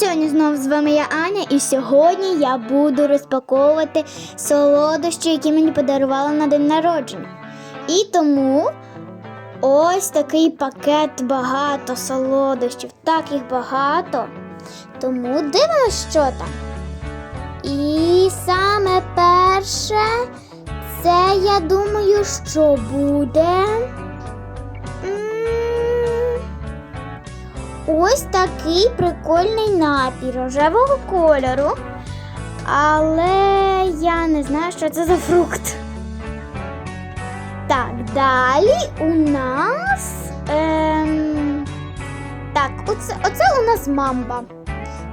сьогодні знову з вами я Аня, і сьогодні я буду розпаковувати солодощі, які мені подарували на день народження. І тому ось такий пакет багато солодощів. Так їх багато. Тому дивимося, що там. І саме перше, це я думаю, що буде. Ось такий прикольний напій рожевого кольору. Але я не знаю, що це за фрукт. Так, далі у нас. Ем, так, оце, оце у нас мамба.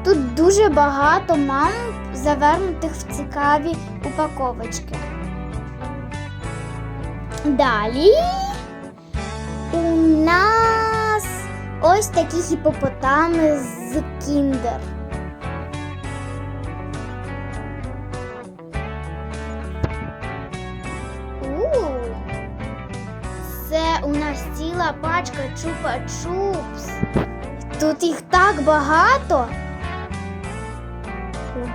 Тут дуже багато мамб, завернутих в цікаві упаковочки. Далі у нас ось такі гіпопотами з кіндер. Це у нас ціла пачка чупа-чупс. Тут їх так багато.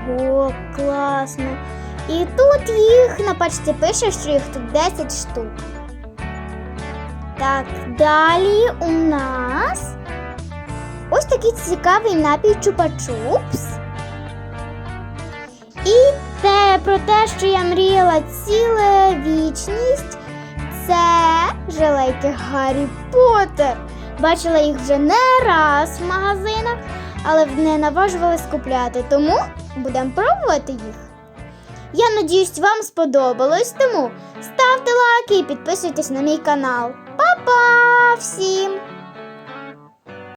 Ого, класно. І тут їх на пачці пише, що їх тут 10 штук. Так, далі у нас ось такий цікавий напій чупа-чупс. І те про те, що я мріяла ціле вічність, це жилейки Гаррі Поттер. Бачила їх вже не раз в магазинах, але не наважувалась купляти, тому будемо пробувати їх. Я надіюсь, вам сподобалось, тому ставте лайки і підписуйтесь на мій канал. Па-па всім!